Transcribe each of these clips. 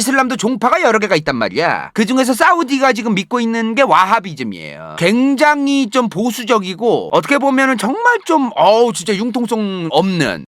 이슬람도 종파가 여러 개가 있단 말이야. 그 중에서 사우디가 지금 믿고 있는 게 와하비즘이에요. 굉장히 좀 보수적이고 어떻게 보면은 정말 좀 어우 진짜 융통성 없는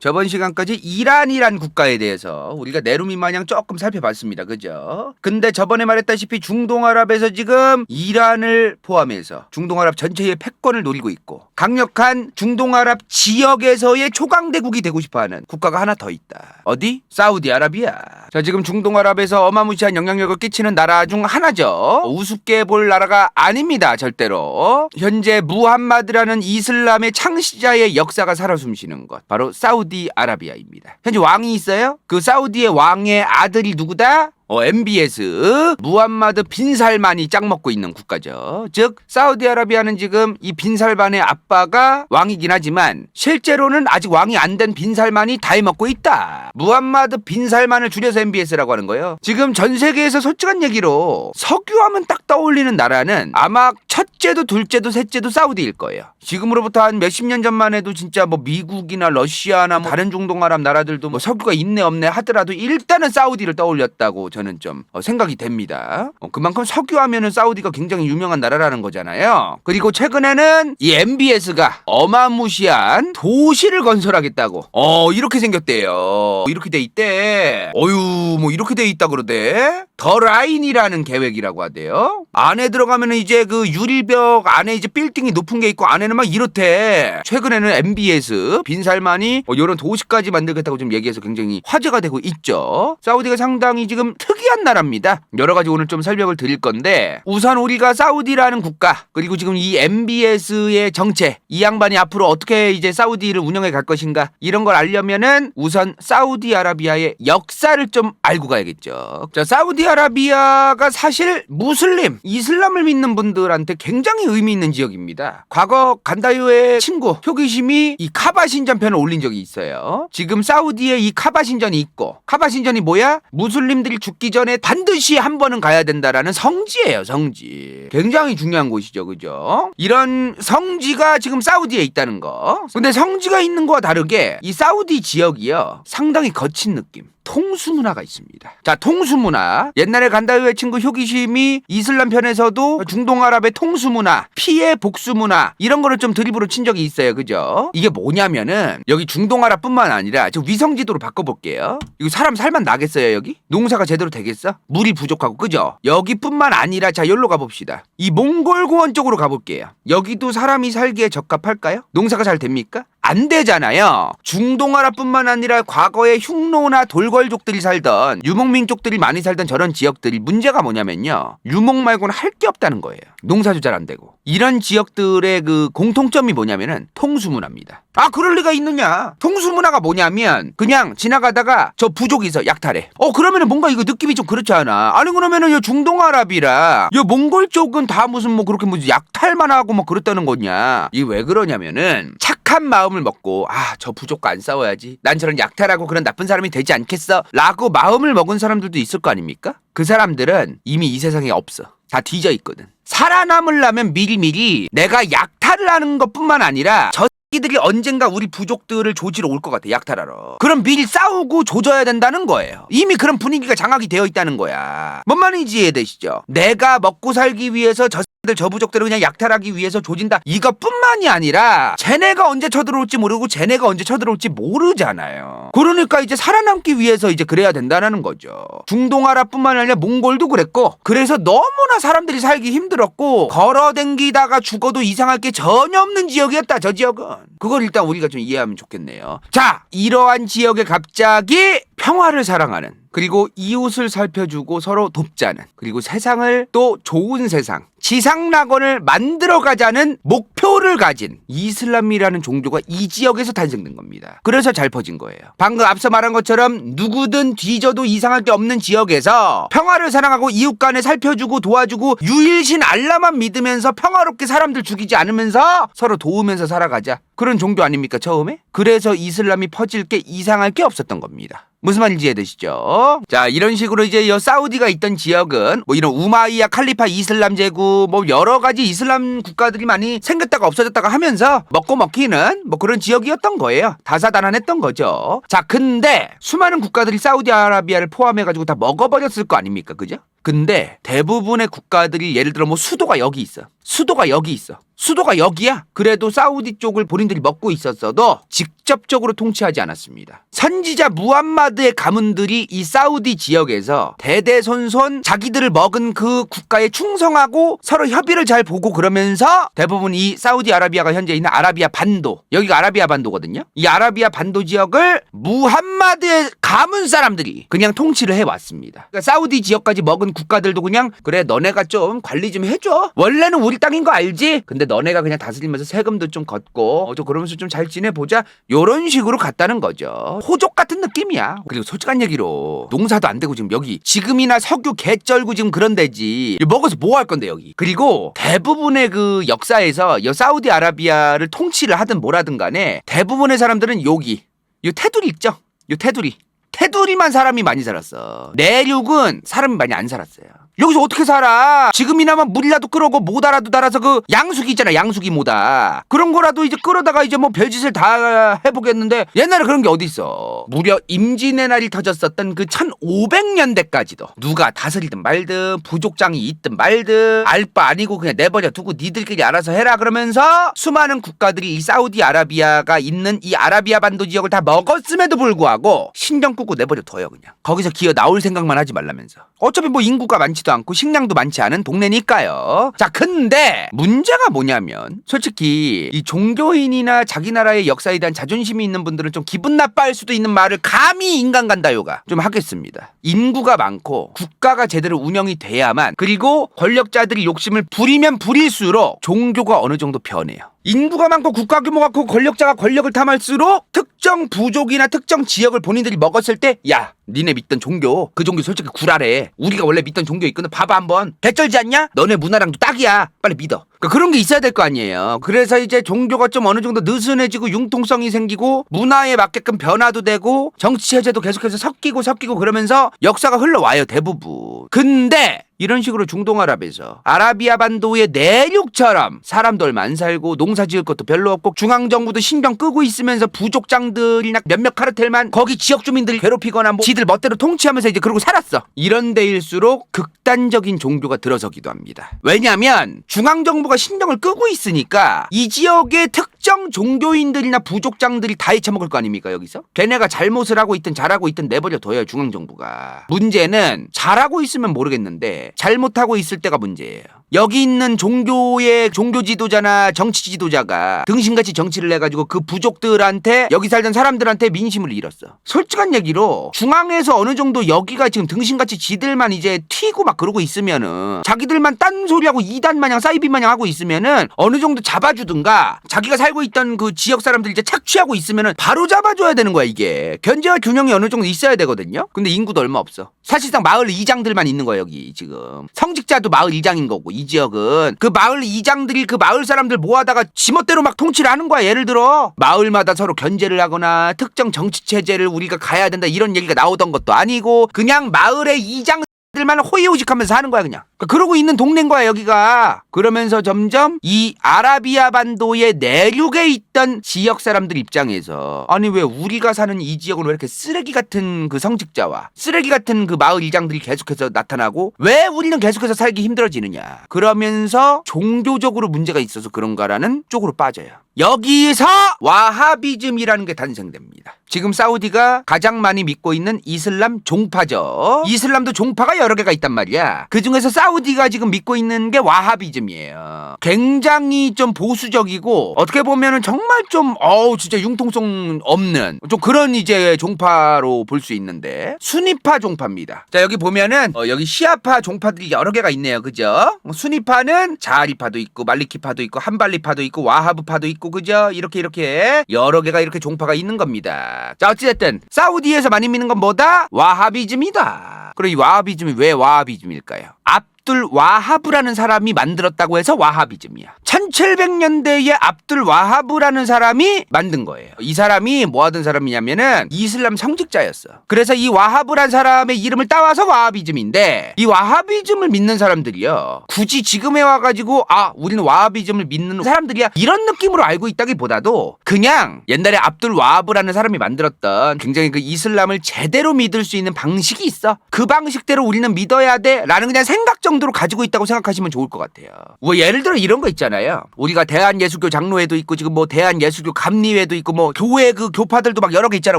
저번 시간까지 이란이란 국가에 대해서 우리가 내루미 마냥 조금 살펴봤습니다. 그죠? 근데 저번에 말했다시피 중동아랍에서 지금 이란을 포함해서 중동아랍 전체의 패권을 노리고 있고 강력한 중동아랍 지역에서의 초강대국이 되고 싶어하는 국가가 하나 더 있다. 어디? 사우디아라비아. 자 지금 중동아랍에서 어마무시한 영향력을 끼치는 나라 중 하나죠. 우습게 볼 나라가 아닙니다. 절대로. 현재 무함마드라는 이슬람의 창시자의 역사가 살아 숨쉬는 것 바로 사우디 아라비아입니다. 현재 왕이 있어요? 그 사우디의 왕의 아들이 누구다? 어, MBS 무함마드 빈살만이 짝 먹고 있는 국가죠. 즉 사우디아라비아는 지금 이 빈살만의 아빠가 왕이긴 하지만 실제로는 아직 왕이 안 된 빈살만이 다 해 먹고 있다. 무함마드 빈살만을 줄여서 MBS라고 하는 거예요. 지금 전 세계에서 솔직한 얘기로 석유하면 딱 떠올리는 나라는 아마 첫째도 둘째도 셋째도 사우디일 거예요. 지금으로부터 한 몇십 년 전만 해도 진짜 뭐 미국이나 러시아나 뭐 다른 중동 아랍 나라들도 뭐 석유가 있네 없네 하더라도 일단은 사우디를 떠올렸다고 저는 좀 어, 생각이 됩니다. 어, 그만큼 석유하면은 사우디가 굉장히 유명한 나라라는 거잖아요. 그리고 최근에는 이 MBS가 어마무시한 도시를 건설하겠다고 어 이렇게 생겼대요. 이렇게 돼 있대. 어유 뭐 이렇게 돼 있다 그러대. 더 라인이라는 계획이라고 하대요. 안에 들어가면은 이제 그 유리벽 안에 이제 빌딩이 높은 게 있고 안에는 막 이렇대. 최근에는 MBS 빈살만이 뭐 이런 도시까지 만들겠다고 지금 얘기해서 굉장히 화제가 되고 있죠. 사우디가 상당히 지금 특이한 나라입니다. 여러 가지 오늘 좀 설명을 드릴 건데 우선 우리가 사우디라는 국가 그리고 지금 이 MBS의 정체 이 양반이 앞으로 어떻게 이제 사우디를 운영해 갈 것인가 이런 걸 알려면은 우선 사우디아라비아의 역사를 좀 알고 가야겠죠. 자, 사우디 아라비아가 사실 무슬림, 이슬람을 믿는 분들한테 굉장히 의미 있는 지역입니다. 과거 간다요의 친구 효기심이 이 카바 신전편을 올린 적이 있어요. 지금 사우디에 이 카바 신전이 있고 카바 신전이 뭐야? 무슬림들이 죽기 전에 반드시 한 번은 가야 된다라는 성지예요, 성지. 굉장히 중요한 곳이죠, 그죠? 이런 성지가 지금 사우디에 있다는 거. 근데 성지가 있는 거와 다르게 이 사우디 지역이요. 상당히 거친 느낌. 통수 문화가 있습니다. 자, 통수 문화. 옛날에 간다요의 친구 효기심이 이슬람 편에서도 중동아랍의 통수 문화, 피해 복수 문화 이런 거를 좀 드립으로 친 적이 있어요. 그죠? 이게 뭐냐면은 여기 중동아랍뿐만 아니라 저 위성 지도로 바꿔 볼게요. 이거 사람 살만 나겠어요, 여기? 농사가 제대로 되겠어? 물이 부족하고 그죠? 여기뿐만 아니라 자, 여기로 가 봅시다. 이 몽골 고원 쪽으로 가 볼게요. 여기도 사람이 살기에 적합할까요? 농사가 잘 됩니까? 안 되잖아요. 중동아랍뿐만 아니라 과거에 흉노나 돌궐족들이 살던 유목민족들이 많이 살던 저런 지역들이 문제가 뭐냐면요. 유목 말고는 할 게 없다는 거예요. 농사도 잘 안 되고. 이런 지역들의 그 공통점이 뭐냐면은 통수문화입니다. 아, 그럴 리가 있느냐? 통수문화가 뭐냐면 그냥 지나가다가 저 부족이 있어 약탈해. 어, 그러면은 뭔가 이거 느낌이 좀 그렇지 않아? 아니 그러면은 이 중동아랍이라 이 몽골 쪽은 다 무슨 뭐 그렇게 무슨 약탈만 하고 뭐 그랬다는 거냐? 이게 왜 그러냐면은 착 한 마음을 먹고 아, 저 부족과 안 싸워야지. 난 저런 약탈하고 그런 나쁜 사람이 되지 않겠어. 라고 마음을 먹은 사람들도 있을 거 아닙니까? 그 사람들은 이미 이 세상에 없어. 다 뒤져 있거든. 살아남으려면 미리미리 내가 약탈을 하는 것뿐만 아니라 저 이들이 언젠가 우리 부족들을 조지러 올 것 같아 약탈하러 그럼 미리 싸우고 조져야 된다는 거예요 이미 그런 분위기가 장악이 되어 있다는 거야 뭔 말인지 이해되시죠 내가 먹고 살기 위해서 저 들 저 부족들을 그냥 약탈하기 위해서 조진다. 이것뿐만이 아니라 쟤네가 언제 쳐들어올지 모르고 쟤네가 언제 쳐들어올지 모르잖아요. 그러니까 이제 살아남기 위해서 이제 그래야 된다는 거죠. 중동아랍뿐만 아니라 몽골도 그랬고 그래서 너무나 사람들이 살기 힘들었고 걸어댕기다가 죽어도 이상할 게 전혀 없는 지역이었다 저 지역은. 그걸 일단 우리가 좀 이해하면 좋겠네요. 자 이러한 지역에 갑자기 평화를 사랑하는 그리고 이웃을 살펴주고 서로 돕자는 그리고 세상을 또 좋은 세상 지상낙원을 만들어가자는 목표를 가진 이슬람이라는 종교가 이 지역에서 탄생된 겁니다. 그래서 잘 퍼진 거예요. 방금 앞서 말한 것처럼 누구든 뒤져도 이상할 게 없는 지역에서 평화를 사랑하고 이웃 간에 살펴주고 도와주고 유일신 알라만 믿으면서 평화롭게 사람들 죽이지 않으면서 서로 도우면서 살아가자. 그런 종교 아닙니까 처음에? 그래서 이슬람이 퍼질 게 이상할 게 없었던 겁니다. 무슨 말인지 이해되시죠? 자, 이런 식으로 이제 여 사우디가 있던 지역은 뭐 이런 우마이야 칼리파 이슬람 제국 뭐 여러 가지 이슬람 국가들이 많이 생겼다가 없어졌다가 하면서 먹고 먹히는 뭐 그런 지역이었던 거예요. 다사다난했던 거죠. 자, 근데 수많은 국가들이 사우디아라비아를 포함해 가지고 다 먹어버렸을 거 아닙니까? 그죠? 근데 대부분의 국가들이 예를 들어 뭐 수도가 여기 있어. 수도가 여기 있어. 수도가 여기야. 그래도 사우디 쪽을 본인들이 먹고 있었어도 직접적으로 통치하지 않았습니다. 선지자 무함마드의 가문들이 이 사우디 지역에서 대대손손 자기들을 먹은 그 국가에 충성하고 서로 협의를 잘 보고 그러면서 대부분 이 사우디아라비아가 현재 있는 아라비아 반도 여기가 아라비아 반도거든요. 이 아라비아 반도 지역을 무함마드의 가문 사람들이 그냥 통치를 해왔습니다. 그러니까 사우디 지역까지 먹은 국가들도 그냥 그래 너네가 좀 관리 좀 해줘. 원래는 우리 땅인 거 알지? 근데 너네가 그냥 다스리면서 세금도 좀 걷고 어, 좀 그러면서 좀 잘 지내보자. 요런 식으로 갔다는 거죠. 호족 같은 느낌이야. 그리고 솔직한 얘기로 농사도 안 되고 지금 여기 지금이나 석유 개쩔고 지금 그런 데지. 먹어서 뭐 할 건데 여기. 그리고 대부분의 그 역사에서 이 사우디아라비아를 통치를 하든 뭐라든 간에 대부분의 사람들은 여기 요 테두리 있죠? 요 테두리. 테두리만 사람이 많이 살았어. 내륙은 사람이 많이 안 살았어요. 여기서 어떻게 살아? 지금이나마 물이라도 끌어고 모다라도 달아서 그 양수기 있잖아, 양수기 모다. 그런 거라도 이제 끌어다가 이제 뭐 별짓을 다 해보겠는데 옛날에 그런 게 어디 있어? 무려 임진의 날이 터졌었던 그 1500년대까지도 누가 다스리든 말든 부족장이 있든 말든 알바 아니고 그냥 내버려 두고 니들끼리 알아서 해라 그러면서 수많은 국가들이 이 사우디아라비아가 있는 이 아라비아 반도 지역을 다 먹었음에도 불구하고 신경 끄고 내버려 둬요 그냥 거기서 기어 나올 생각만 하지 말라면서 어차피 뭐 인구가 많지 도 않고 식량도 많지 않은 동네니까요 자 근데 문제가 뭐냐면 솔직히 이 종교인이나 자기 나라의 역사에 대한 자존심이 있는 분들은 좀 기분 나빠할 수도 있는 말을 감히 인간 간다요가 좀 하겠습니다 인구가 많고 국가가 제대로 운영이 돼야만 그리고 권력자들이 욕심을 부리면 부릴수록 종교가 어느 정도 변해요. 인구가 많고 국가 규모가 크고 권력자가 권력을 탐할수록 특정 부족이나 특정 지역을 본인들이 먹었을 때 야 니네 믿던 종교 그 종교 솔직히 구라래. 우리가 원래 믿던 종교 있거든 봐봐 한번. 개쩔지 않냐? 너네 문화랑도 딱이야. 빨리 믿어. 그런게 있어야 될 거 아니에요. 그래서 이제 종교가 좀 어느 정도 느슨해지고 융통성이 생기고 문화에 맞게끔 변화도 되고 정치 체제도 계속해서 섞이고 섞이고 그러면서 역사가 흘러와요 대부분. 근데 이런 식으로 중동아랍에서 아라비아 반도의 내륙처럼 얼마 안 살고 농사 지을 것도 별로 없고 중앙정부도 신경 끄고 있으면서 부족장들이나 몇몇 카르텔만 거기 지역 주민들 괴롭히거나 뭐 지들 멋대로 통치하면서 이제 그러고 살았어. 이런 데일수록 극단적인 종교가 들어서기도 합니다. 왜냐하면 중앙정부가 신경을 끄고 있으니까 이 지역의 특정 종교인들이나 부족장들이 다 헤쳐먹을 거 아닙니까 여기서? 걔네가 잘못을 하고 있든 잘하고 있든 내버려 둬요 중앙정부가. 문제는 잘하고 있으면 모르겠는데 잘못하고 있을 때가 문제예요. 여기 있는 종교의 종교 지도자나 정치 지도자가 등신같이 정치를 해가지고 그 부족들한테 여기 살던 사람들한테 민심을 잃었어. 솔직한 얘기로 중앙에서 어느 정도 여기가 지금 등신같이 지들만 이제 튀고 막 그러고 있으면은 자기들만 딴 소리하고 이단 마냥 사이비 마냥 하고 있으면은 어느 정도 잡아주든가 자기가 살고 있던 그 지역 사람들 이제 착취하고 있으면은 바로 잡아줘야 되는 거야 이게 견제와 균형이 어느 정도 있어야 되거든요. 근데 인구도 얼마 없어. 사실상 마을 이장들만 있는 거야 여기 지금 성직자도 마을 이장인 거고 이 지역은 그 마을 이장들이 그 마을 사람들 모아다가 지멋대로 막 통치를 하는 거야 예를 들어. 마을마다 서로 견제를 하거나 특정 정치 체제를 우리가 가야 된다 이런 얘기가 나오던 것도 아니고 그냥 마을의 이장 들만 호의호식하면서 하는 거야 그냥. 그러니까 그러고 있는 동네인 거야 여기가. 그러면서 점점 이 아라비아 반도의 내륙에 있던 지역 사람들 입장에서 아니 왜 우리가 사는 이 지역은 왜 이렇게 쓰레기 같은 그 성직자와 쓰레기 같은 그 마을 일장들이 계속해서 나타나고 왜 우리는 계속해서 살기 힘들어지느냐. 그러면서 종교적으로 문제가 있어서 그런가라는 쪽으로 빠져요 여기서 와하비즘이라는 게 탄생됩니다. 지금 사우디가 가장 많이 믿고 있는 이슬람 종파죠. 이슬람도 종파가 여러 개가 있단 말이야. 그 중에서 사우디가 지금 믿고 있는 게 와하비즘이에요. 굉장히 좀 보수적이고 어떻게 보면은 정말 좀 어우 진짜 융통성 없는 좀 그런 이제 종파로 볼 수 있는데 순위파 종파입니다. 자 여기 보면은 어, 여기 시아파 종파들이 여러 개가 있네요. 그죠? 순위파는 자아리파도 있고 말리키파도 있고 한발리파도 있고 와하브파도 있고 그죠? 이렇게 이렇게 여러 개가 이렇게 종파가 있는 겁니다. 자 어찌됐든 사우디에서 많이 믿는 건 뭐다? 와하비즘이다. 그럼 이 와하비즘이 왜 와하비즘일까요? 압둘 와하브라는 사람이 만들었다고 해서 와하비즘이야. 1700년대에 압둘 와하브라는 사람이 만든 거예요. 이 사람이 뭐 하던 사람이냐면은 이슬람 성직자였어. 그래서 이 와하브란 사람의 이름을 따와서 와하비즘인데 이 와하비즘을 믿는 사람들이요. 굳이 지금에 와가지고 아 우리는 와하비즘을 믿는 사람들이야 이런 느낌으로 알고 있다기보다도 그냥 옛날에 압둘 와하브라는 사람이 만들었던 굉장히 그 이슬람을 제대로 믿을 수 있는 방식이 있어. 그 방식대로 우리는 믿어야 돼 라는 그냥 생각 정도로 가지고 있다고 생각하시면 좋을 것 같아요. 뭐 예를 들어 이런 거 있잖아요. 우리가 대한예수교 장로회도 있고 지금 뭐 대한예수교 감리회도 있고 뭐 교회 그 교파들도 막 여러 개 있잖아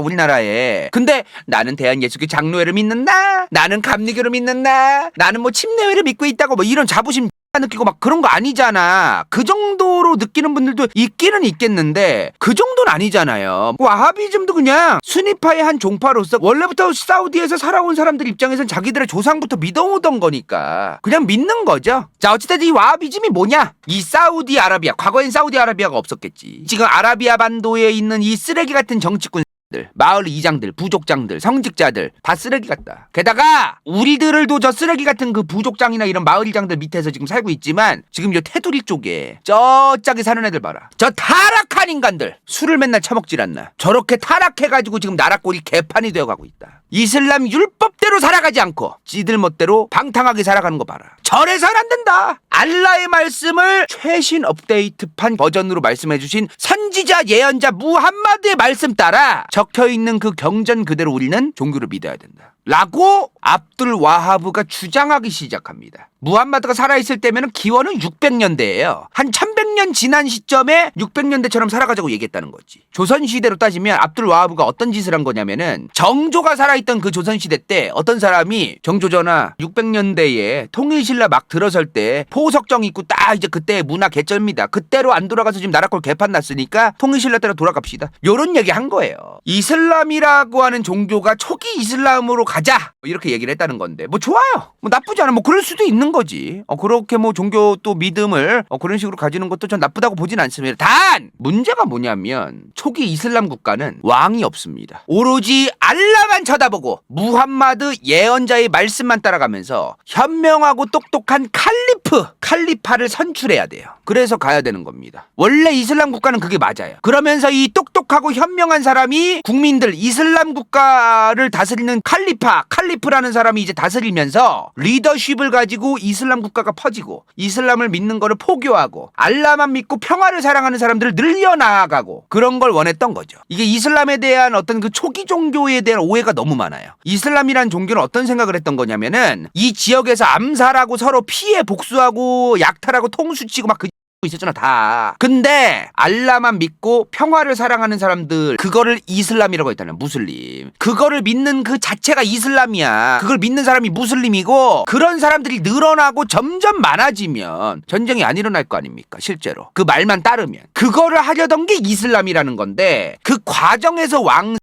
우리나라에. 근데 나는 대한예수교 장로회를 믿는다. 나는 감리교를 믿는다. 나는 뭐 침례회를 믿고 있다고 뭐 이런 자부심 느끼고 막 그런 거 아니잖아. 그 정도로 느끼는 분들도 있기는 있겠는데 그 정도는 아니잖아요. 와하비즘도 그냥 순위파의 한 종파로서 원래부터 사우디에서 살아온 사람들 입장에선 자기들의 조상부터 믿어오던 거니까 그냥 믿는 거죠. 자 어쨌든 이 와하비즘이 뭐냐? 이 사우디 아라비아 과거엔 사우디 아라비아가 없었겠지. 지금 아라비아 반도에 있는 이 쓰레기 같은 정치꾼 들, 마을 이장들, 부족장들, 성직자들 다 쓰레기 같다. 게다가 우리들도 저 쓰레기 같은 그 부족장이나 이런 마을 이장들 밑에서 지금 살고 있지만 지금 요 테두리 쪽에 저 짝에 사는 애들 봐라. 저 타락한 인간들 술을 맨날 처먹질 않나. 저렇게 타락해가지고 지금 나라 꼴이 개판이 되어가고 있다. 이슬람 율법대로 살아가지 않고 지들 멋대로 방탕하게 살아가는 거 봐라. 절에선 안 된다. 알라의 말씀을 최신 업데이트판 버전으로 말씀해주신 선지자 예언자 무함마드의 말씀 따라 적혀 있는 그 경전 그대로 우리는 종교를 믿어야 된다. 라고 압둘 와하브가 주장하기 시작합니다. 무함마드가 살아있을 때면 기원은 600년대예요. 한 1100년 지난 시점에 600년대처럼 살아가자고 얘기했다는 거지. 조선시대로 따지면 압둘 와하브가 어떤 짓을 한 거냐면은 정조가 살아있던 그 조선시대 때 어떤 사람이 정조전화 600년대에 통일신라 막 들어설 때 포석정 있고 딱 이제 그때 문화 개쩔입니다. 그때로 안 돌아가서 지금 나라꼴 개판 났으니까 통일신라 때로 돌아갑시다. 요런 얘기 한 거예요. 이슬람이라고 하는 종교가 초기 이슬람으로 가자 뭐 이렇게 얘기를 했다는 건데 뭐 좋아요. 뭐 나쁘지 않아. 뭐 그럴 수도 있는 거지. 어 그렇게 뭐 종교 또 믿음을 어 그런 식으로 가지는 것도 전 나쁘다고 보진 않습니다. 단 문제가 뭐냐면 초기 이슬람 국가는 왕이 없습니다. 오로지 알라만 쳐다보고 무함마드 예언자의 말씀만 따라가면서 현명하고 똑똑한 칼리프 칼리파를 선출해야 돼요. 그래서 가야 되는 겁니다. 원래 이슬람 국가는 그게 맞아요. 그러면서 이 똑똑하고 현명한 사람이 국민들 이슬람 국가를 다스리는 칼리파 칼리프라는 사람이 이제 다스리면서 리더십을 가지고 이슬람 국가가 퍼지고 이슬람을 믿는 거를 포교하고 알라만 믿고 평화를 사랑하는 사람들을 늘려나가고 그런 걸 원했던 거죠. 이게 이슬람에 대한 어떤 그 초기 종교에 대한 오해가 너무 많아요. 이슬람이란 종교는 어떤 생각을 했던 거냐면은 이 지역에서 암살하고 서로 피해 복수하고 약탈하고 통수치고 막그 있었잖아 다. 근데 알라만 믿고 평화를 사랑하는 사람들 그거를 이슬람이라고 했다는 무슬림. 그거를 믿는 그 자체가 이슬람이야. 그걸 믿는 사람이 무슬림이고 그런 사람들이 늘어나고 점점 많아지면 전쟁이 안 일어날 거 아닙니까? 실제로. 그 말만 따르면 그거를 하려던 게 이슬람이라는 건데 그 과정에서 왕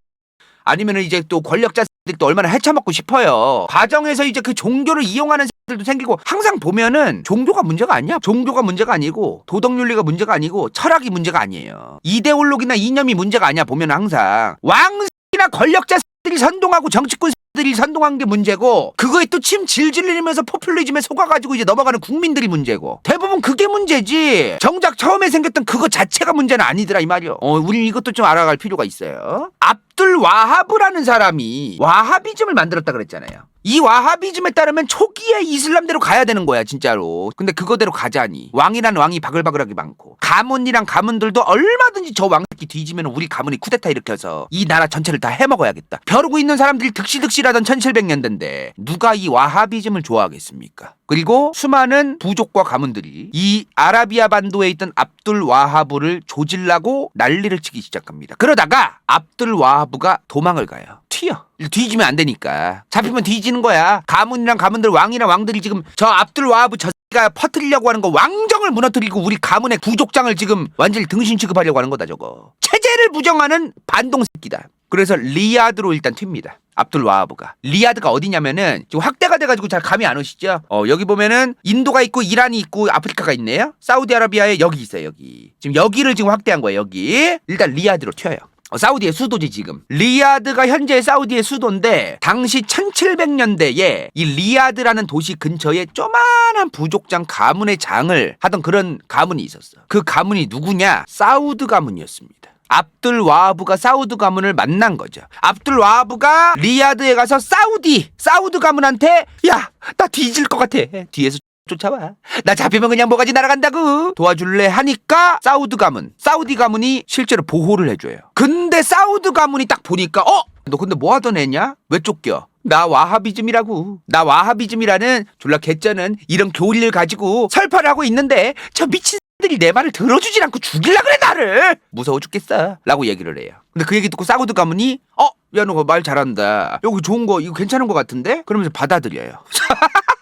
아니면은 이제 또 권력자 들이 또 얼마나 헤쳐먹고 싶어요. 과정에서 이제 그 종교를 이용하는 들도 생기고 항상 보면은 종교가 문제가 아니야. 종교가 문제가 아니고 도덕윤리가 문제가 아니고 철학이 문제가 아니에요. 이데올로기나 이념이 문제가 아니야. 보면 항상 왕이나 권력자 들이 선동하고 정치꾼 들이 선동한 게 문제고 그거에 또 침 질질 흘리면서 포퓰리즘에 속아가지고 이제 넘어가는 국민들이 문제고 대부분 그게 문제지. 정작 처음에 생겼던 그거 자체가 문제는 아니더라 이 말이요. 어 우리 이것도 좀 알아갈 필요가 있어요. 압둘 와하브라는 사람이 와하비즘을 만들었다 그랬잖아요 이 와하비즘에 따르면 초기에 이슬람대로 가야 되는 거야 진짜로. 근데 그거대로 가자니. 왕이란 왕이 바글바글하게 많고 가문이랑 가문들도 얼마든지 저 왕새끼 뒤지면 우리 가문이 쿠데타 일으켜서 이 나라 전체를 다 해먹어야겠다. 벼르고 있는 사람들이 득실득실하던 1700년대인데 누가 이 와하비즘을 좋아하겠습니까? 그리고 수많은 부족과 가문들이 이 아라비아 반도에 있던 압둘 와하브를 조질라고 난리를 치기 시작합니다. 그러다가 압둘 와하브가 도망을 가요 튀어 뒤지면 안 되니까 잡히면 뒤지는 거야 가문이랑 가문들 왕이랑 왕들이 지금 저 압둘 와하브 저가 퍼뜨리려고 하는 거 왕정을 무너뜨리고 우리 가문의 부족장을 지금 완전히 등신 취급하려고 하는 거다 저거 체제를 부정하는 반동 새끼다 그래서 리야드로 일단 튑니다 압둘 와하브가 리야드가 어디냐면은 지금 확대가 돼가지고 잘 감이 안 오시죠? 어 여기 보면은 인도가 있고 이란이 있고 아프리카가 있네요. 사우디아라비아에 여기 있어요 여기. 지금 여기를 지금 확대한 거예요 여기. 일단 리야드로 튀어요. 어, 사우디의 수도지 지금. 리야드가 현재 사우디의 수도인데 당시 1700년대에 이 리야드라는 도시 근처에 조만한 부족장 가문의 장을 하던 그런 가문이 있었어. 그 가문이 누구냐? 사우드 가문이었습니다. 압둘 와하브가 사우드 가문을 만난 거죠. 압둘 와하브가 리야드에 가서 사우디 사우드 가문한테 야 나 뒤질 것 같아 뒤에서 쫓아와 나 잡히면 그냥 뭐가지 날아간다고 도와줄래 하니까 사우드 가문 사우디 가문이 실제로 보호를 해줘요. 근데 사우드 가문이 딱 보니까 어 너 근데 뭐 하던 애냐 왜 쫓겨? 나 와하비즘이라고. 나 와하비즘이라는 졸라 개쩌는 이런 교리를 가지고 설파를 하고 있는데 저 미친 들이 내 말을 들어주질 않고 죽일라 그래 나를 무서워 죽겠어 라고 얘기를 해요 근데 그 얘기 듣고 사우드 가문이 어? 야 너 말 잘한다 여기 좋은 거 이거 괜찮은 거 같은데? 그러면서 받아들여요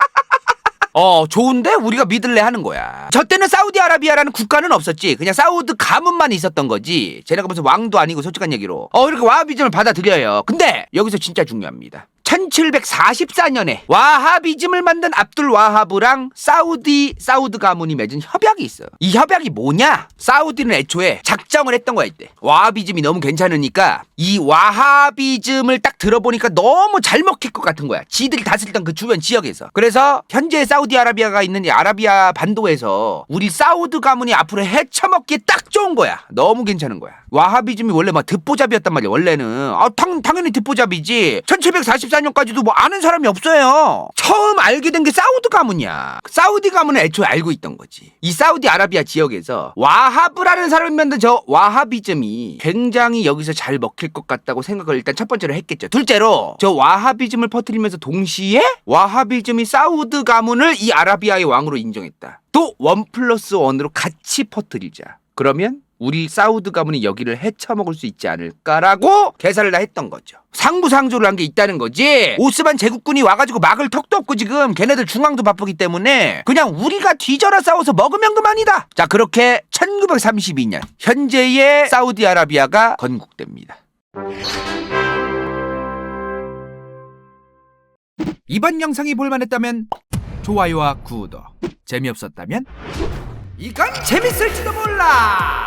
어 좋은데 우리가 믿을래 하는 거야. 저 때는 사우디아라비아라는 국가는 없었지. 그냥 사우드 가문만 있었던 거지. 쟤네가 무슨 왕도 아니고 솔직한 얘기로. 어 이렇게 와하비즘을 받아들여요. 근데 여기서 진짜 중요합니다 1744년에 와하비즘을 만든 압둘 와하브랑 사우디 사우드 가문이 맺은 협약이 있어. 이 협약이 뭐냐? 사우디는 애초에 작정을 했던 거야 이때. 와하비즘이 너무 괜찮으니까 이 와하비즘을 딱 들어보니까 너무 잘 먹힐 것 같은 거야. 지들이 다스리던 그 주변 지역에서. 그래서 현재 사우디아라비아가 있는 이 아라비아 반도에서 우리 사우드 가문이 앞으로 헤쳐먹기에 딱 좋은 거야. 너무 괜찮은 거야. 와하비즘이 원래 막 듣보잡이었단 말이야. 원래는 아, 당, 당연히 듣보잡이지. 1744년 까지도 뭐 아는 사람이 없어요. 처음 알게 된 게 사우드 가문이야. 사우디 가문은 애초에 알고 있던 거지. 이 사우디 아라비아 지역에서 와하브라는 사람이 만든 저 와하비즘이 굉장히 여기서 잘 먹힐 것 같다고 생각을 일단 첫 번째로 했겠죠. 둘째로 저 와하비즘을 퍼뜨리면서 동시에 와하비즘이 사우드 가문을 이 아라비아의 왕으로 인정했다. 또 원 플러스 원으로 같이 퍼뜨리자. 그러면 우리 사우드 가문이 여기를 헤쳐먹을 수 있지 않을까라고 계산을 다 했던 거죠. 상부상조를 한 게 있다는 거지. 오스만 제국군이 와가지고 막을 턱도 없고 지금 걔네들 중앙도 바쁘기 때문에 그냥 우리가 뒤져라 싸워서 먹으면 그만이다. 자 그렇게 1932년 현재의 사우디아라비아가 건국됩니다. 이번 영상이 볼만했다면 좋아요와 구독 재미없었다면 이건 재밌을지도 몰라